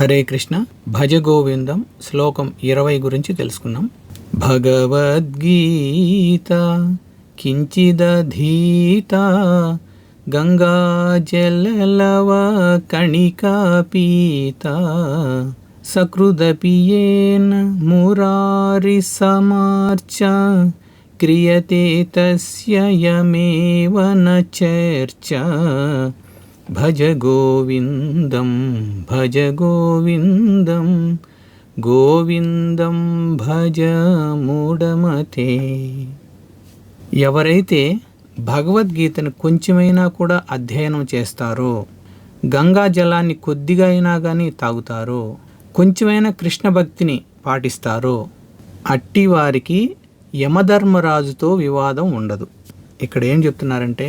హరే కృష్ణ. భజ గోవిందం. శ్లోకం ఇరవై గురించి తెలుసుకున్నాం. భగవద్గీత కించిదధీత గంగా జలలవ కణికా పీత సకృదపియేన మురారి సమార్చ క్రియతే తస్య యమేవ చర్చ. భజ గోవిందం భజ గోవిందం గోవిందం భజ మూఢమతే. ఎవరైతే భగవద్గీతను కొంచెమైనా కూడా అధ్యయనం చేస్తారో గంగా జలాన్ని కొద్దిగా అయినా కానీ తాగుతారో కొంచెమైనా కృష్ణ భక్తిని పాటిస్తారో అట్టి వారికి యమధర్మరాజుతో వివాదం ఉండదు. ఇక్కడ ఏం చెప్తున్నారంటే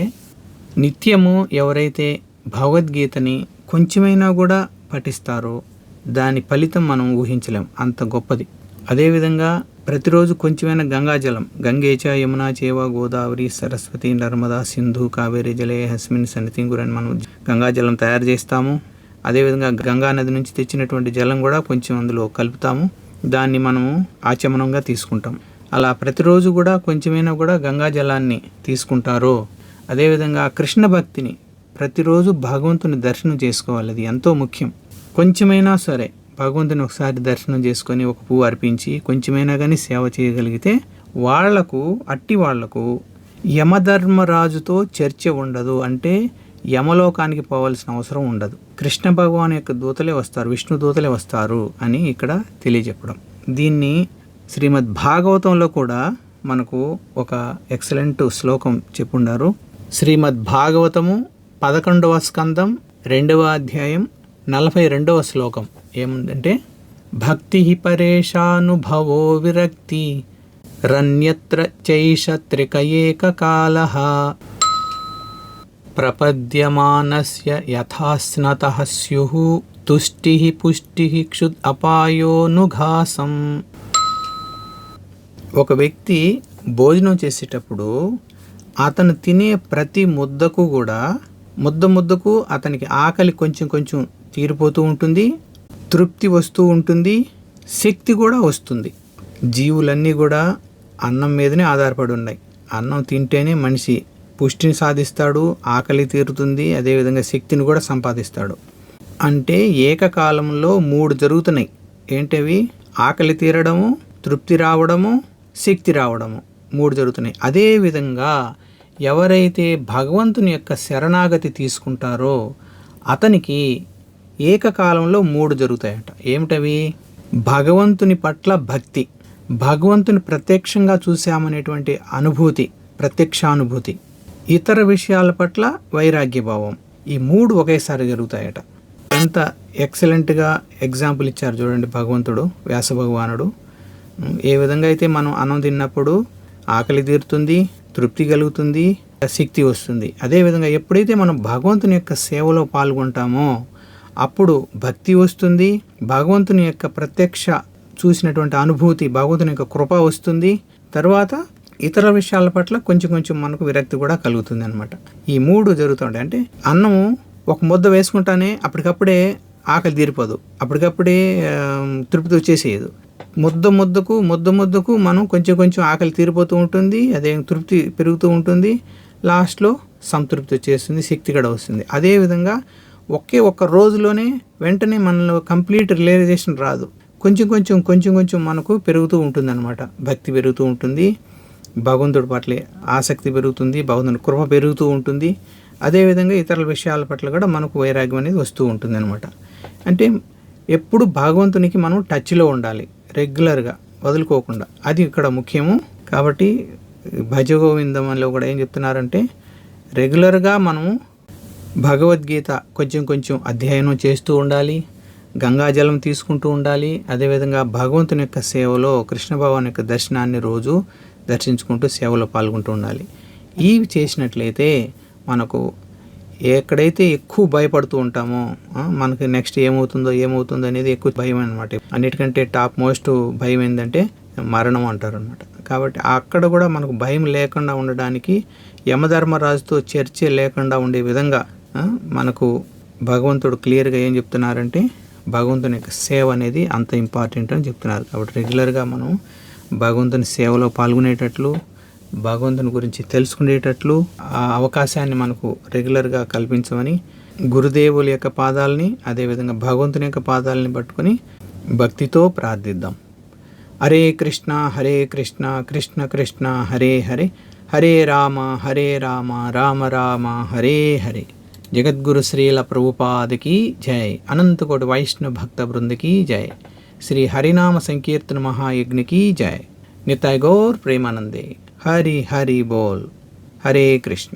నిత్యము ఎవరైతే భగవద్గీతని కొంచెమైనా కూడా పఠిస్తారో దాని ఫలితం మనం ఊహించలేం. అంత గొప్పది. అదేవిధంగా ప్రతిరోజు కొంచెమైనా గంగాజలం. గంగేచ యమునా చేవ గోదావరి సరస్వతి నర్మదా సింధు కావేరి జలే హస్మిన్ సన్నితింగురని మనం గంగాజలం తయారు చేస్తాము. అదేవిధంగా గంగా నది నుంచి తెచ్చినటువంటి జలం కూడా కొంచెం అందులో కలుపుతాము. దాన్ని మనము ఆచమనంగా తీసుకుంటాం. అలా ప్రతిరోజు కూడా కొంచెమైనా కూడా గంగా జలాన్ని తీసుకుంటారో అదేవిధంగా కృష్ణ భక్తిని ప్రతిరోజు భగవంతుని దర్శనం చేసుకోవాలి. అది ఎంతో ముఖ్యం. కొంచెమైనా సరే భగవంతుని ఒకసారి దర్శనం చేసుకొని ఒక పువ్వు అర్పించి కొంచెమైనా కానీ సేవ చేయగలిగితే వాళ్ళకు అట్టి వాళ్ళకు యమధర్మరాజుతో చర్చ ఉండదు. అంటే యమలోకానికి పోవాల్సిన అవసరం ఉండదు. కృష్ణ భగవాన్ యొక్క దూతలే వస్తారు. విష్ణు దూతలే వస్తారు అని ఇక్కడ తెలియజెప్పడం. దీన్ని శ్రీమద్ భాగవతంలో కూడా మనకు ఒక ఎక్సలెంట్ శ్లోకం చెప్పుండారు. శ్రీమద్ భాగవతము పదకొండవ స్కందం రెండవ అధ్యాయం నలభై రెండవ శ్లోకం. ఏముందంటే భక్తి పరేషానుభవో విరక్తి రన్యత్ర చైష త్రికయేకకాల ప్రపద్యమానస్య యథాస్నత స్యుః తుష్టి పుష్టి క్షుద్ అపాయోనుఘాసం ఒక వ్యక్తి భోజనం చేసేటప్పుడు అతను తినే ప్రతి ముద్దకు కూడా ముద్ద ముద్దకు అతనికి ఆకలి కొంచెం కొంచెం తీరిపోతూ ఉంటుంది తృప్తి వస్తూ ఉంటుంది శక్తి కూడా వస్తుంది. జీవులన్నీ కూడా అన్నం మీదనే ఆధారపడి ఉన్నాయి. అన్నం తింటేనే మనిషి పుష్టిని సాధిస్తాడు ఆకలి తీరుతుంది అదేవిధంగా శక్తిని కూడా సంపాదిస్తాడు. అంటే ఏకకాలంలో మూడు జరుగుతున్నాయి. ఏంటవి? ఆకలి తీరడము తృప్తి రావడము శక్తి రావడము. మూడు జరుగుతున్నాయి. అదేవిధంగా ఎవరైతే భగవంతుని యొక్క శరణాగతి తీసుకుంటారో అతనికి ఏకకాలంలో మూడు జరుగుతాయట. ఏమిటవి? భగవంతుని పట్ల భక్తి. భగవంతుని ప్రత్యక్షంగా చూశామనేటువంటి అనుభూతి ప్రత్యక్షానుభూతి. ఇతర విషయాల పట్ల వైరాగ్యభావం. ఈ మూడు ఒకేసారి జరుగుతాయట. ఎంత ఎక్సలెంట్గా ఎగ్జాంపుల్ ఇచ్చారు చూడండి భగవంతుడు వ్యాస భగవానుడు. ఏ విధంగా అయితే మనం అన్నం తిన్నప్పుడు ఆకలి తీరుతుంది తృప్తి కలుగుతుంది శక్తి వస్తుంది. అదేవిధంగా ఎప్పుడైతే మనం భగవంతుని యొక్క సేవలో పాల్గొంటామో అప్పుడు భక్తి వస్తుంది భగవంతుని యొక్క ప్రత్యక్ష చూసినటువంటి అనుభూతి భగవంతుని యొక్క కృప వస్తుంది. తర్వాత ఇతర విషయాల పట్ల కొంచెం కొంచెం మనకు విరక్తి కూడా కలుగుతుంది అనమాట ఈ మూడు జరుగుతుంటాయి అంటే అన్నము ఒక ముద్ద వేసుకుంటానే అప్పటికప్పుడే ఆకలి తీరిపోదు. అప్పటికప్పుడే తృప్తి వచ్చేసేయదు. ముద్ద ముద్దకు ముద్ద ముద్దకు మనం కొంచెం కొంచెం ఆకలి తీరిపోతూ ఉంటుంది అదే తృప్తి పెరుగుతూ ఉంటుంది. లాస్ట్లో సంతృప్తి వచ్చేస్తుంది శక్తి కూడా వస్తుంది. అదేవిధంగా ఒకే ఒక్క రోజులోనే వెంటనే మనలో కంప్లీట్ రియలైజేషన్ రాదు. కొంచెం కొంచెం కొంచెం కొంచెం మనకు పెరుగుతూ ఉంటుంది అనమాట భక్తి పెరుగుతూ ఉంటుంది భగవంతుడి పట్ల ఆసక్తి పెరుగుతుంది భగవంతుడి కృప పెరుగుతూ ఉంటుంది. అదేవిధంగా ఇతర విషయాల పట్ల కూడా మనకు వైరాగ్యం అనేది వస్తూ ఉంటుంది అనమాట అంటే ఎప్పుడు భగవంతునికి మనం టచ్లో ఉండాలి. రెగ్యులర్గా వదులుకోకుండా. అది ఇక్కడ ముఖ్యము. కాబట్టి భజ గోవిందంలో కూడా ఏం చెప్తున్నారంటే రెగ్యులర్గా మనము భగవద్గీత కొంచెం కొంచెం అధ్యయనం చేస్తూ ఉండాలి గంగాజలం తీసుకుంటూ ఉండాలి అదేవిధంగా భగవంతుని యొక్క సేవలో కృష్ణ భగవాన్ యొక్క దర్శనాన్ని రోజు దర్శించుకుంటూ సేవలో పాల్గొంటూ ఉండాలి. ఇవి చేసినట్లయితే మనకు ఎక్కడైతే ఎక్కువ భయపడుతూ ఉంటామో మనకి నెక్స్ట్ ఏమవుతుందో ఏమవుతుందో అనేది ఎక్కువ భయం అనమాట అన్నిటికంటే టాప్ మోస్ట్ భయం ఏంటంటే మరణం అంటారు అనమాట కాబట్టి అక్కడ కూడా మనకు భయం లేకుండా ఉండడానికి యమధర్మరాజుతో చర్చ లేకుండా ఉండే విధంగా మనకు భగవంతుడు క్లియర్గా ఏం చెప్తున్నారంటే భగవంతుని యొక్క సేవ అనేది అంత ఇంపార్టెంట్ అని చెప్తున్నారు. కాబట్టి రెగ్యులర్గా మనం భగవంతుని సేవలో పాల్గొనేటట్లు భగవంతుని గురించి తెలుసుకునేటట్లు ఆ అవకాశాన్ని మనకు రెగ్యులర్గా కల్పించమని గురుదేవుల యొక్క పాదాలని అదేవిధంగా భగవంతుని యొక్క పాదాలని పట్టుకొని భక్తితో ప్రార్థిద్దాం. హరే కృష్ణ హరే కృష్ణ కృష్ణ కృష్ణ హరే హరే హరే రామ హరే రామ రామ రామ హరే హరే. జగద్గురు శ్రీల ప్రభుపాదకి జై. అనంతకోటి వైష్ణవ భక్త బృందకి జై. శ్రీ హరినామ సంకీర్తన మహాయజ్ఞకి జై. నితాయ్ గౌర్ ప్రేమానందే. హరి హరి బోల్ హరే కృష్ణ